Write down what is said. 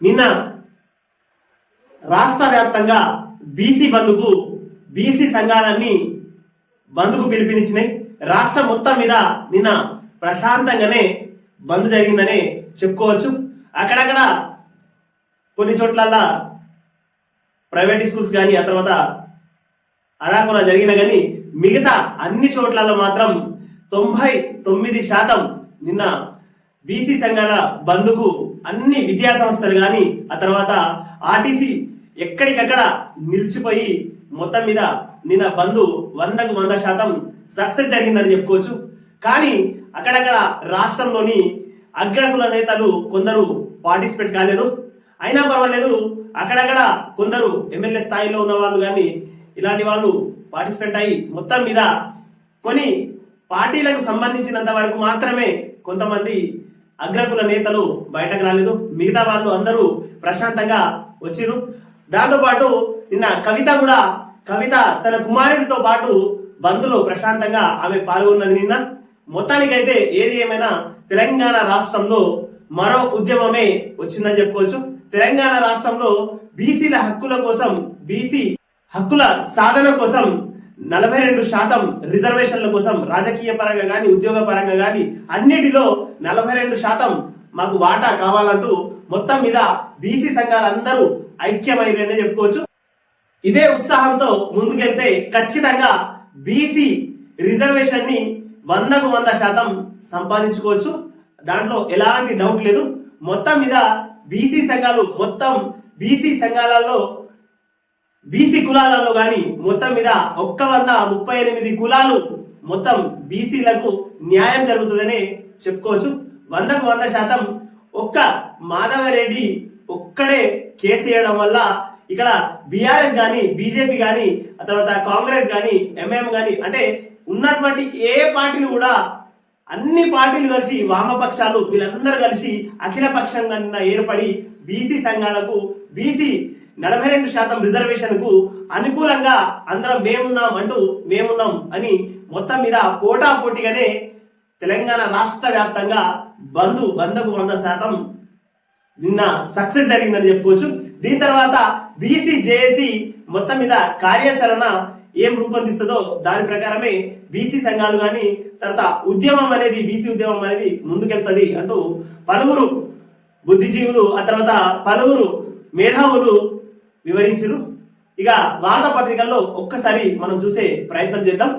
నిన్న రాష్ట్ర వ్యాప్తంగా బీసీ బంధుకు బీసీ సంఘాలన్నీ బంధుకు పిలిపించినాయి. రాష్ట్రం మొత్తం మీద నిన్న ప్రశాంతంగానే బంద్ జరిగిందనే చెప్పుకోవచ్చు. అక్కడక్కడ కొన్ని చోట్లల్లా ప్రైవేట్ స్కూల్స్ కానీ ఆ తర్వాత అరాకురా జరిగిన కానీ మిగతా అన్ని చోట్లలో మాత్రం తొంభై తొమ్మిది శాతం నిన్న బీసీ సంఘాల బంధుకు అన్ని విద్యా సంస్థలు కానీ ఆ తర్వాత ఆర్టీసీ ఎక్కడికక్కడ నిలిచిపోయి మొత్తం మీద నిన్న బంధు వందకు వంద శాతం సక్సెస్ జరిగిందని చెప్పుకోవచ్చు. కానీ అక్కడక్కడ రాష్ట్రంలోని అగ్రకుల నేతలు కొందరు పార్టిసిపేట్ కాలేదు. అయినా పర్వాలేదు అక్కడక్కడ కొందరు ఎమ్మెల్యే స్థాయిలో ఉన్న వాళ్ళు కానీ ఇలాంటి వాళ్ళు పార్టిసిపేట్ అయ్యి మొత్తం మీద కొన్ని పార్టీలకు సంబంధించినంత వరకు మాత్రమే కొంతమంది అగ్రకుల నేతలు బయటకు రాలేదు. మిగతా వాళ్ళు అందరూ ప్రశాంతంగా వచ్చిరు దాంతోపాటు నిన్న కవిత కూడా కవిత తన కుమారుడితో పాటు బంధులో ప్రశాంతంగా ఆమె పాల్గొన్నది నిన్న. మొత్తానికైతే ఏది ఏమైనా తెలంగాణ రాష్ట్రంలో మరో ఉద్యమమే వచ్చిందని చెప్పుకోవచ్చు. తెలంగాణ రాష్ట్రంలో బీసీల హక్కుల కోసం బీసీ హక్కుల సాధన కోసం నలభై రెండు శాతం రిజర్వేషన్ల కోసం రాజకీయ పరంగా కానీ ఉద్యోగ పరంగా కానీ అన్నిటిలో నలభై రెండు శాతం మాకు వాటా కావాలంటూ మొత్తం మీద బీసీ సంఘాలందరూ ఐక్యమైననే చెప్పుకోవచ్చు. ఇదే ఉత్సాహంతో ముందుకెళ్తే ఖచ్చితంగా బీసీ రిజర్వేషన్ని వందకు వంద శాతం సంపాదించుకోవచ్చు. దాంట్లో ఎలాంటి డౌట్ లేదు. మొత్తం మీద బీసీ సంఘాలు మొత్తం బీసీ సంఘాలలో బీసీ కులాలలో కానీ మొత్తం మీద ఒక్క వంద ముప్పై ఎనిమిది కులాలు మొత్తం బీసీలకు న్యాయం జరుగుతుందనే చెప్పుకోవచ్చు. వందకు వంద శాతం ఒక్క మాధవరెడ్డి ఒక్కడే కేసు వేయడం వల్ల ఇక్కడ బీఆర్ఎస్ కానీ బీజేపీ కానీ ఆ తర్వాత కాంగ్రెస్ కానీ ఎంఎం కానీ అంటే ఉన్నటువంటి ఏ పార్టీలు కూడా అన్ని పార్టీలు కలిసి వామపక్షాలు వీళ్ళందరూ కలిసి అఖిల పక్షంగా ఏర్పడి బీసీ సంఘాలకు బీసీ నలభై రెండు శాతం రిజర్వేషన్కు అనుకూలంగా అందరం మేమున్నాం అంటూ మేమున్నాం అని మొత్తం మీద పోటా పోటీగానే తెలంగాణ రాష్ట్ర వ్యాప్తంగా బంధు వందకు వంద శాతం నిన్న సక్సెస్ జరిగిందని చెప్పుకోవచ్చు. దీని తర్వాత బీసీ జేఏసీ మొత్తం మీద కార్యాచరణ ఏం రూపొందిస్తుందో దాని ప్రకారమే బీసీ సంఘాలు కానీ తర్వాత ఉద్యమం అనేది బీసీ ఉద్యమం అనేది ముందుకెళ్తుంది అంటూ పలువురు బుద్ధిజీవులు ఆ తర్వాత పలువురు మేధావులు వివరించరు. ఇక వార్తాపత్రికల్లో ఒక్కసారి మనం చూసే ప్రయత్నం చేద్దాం.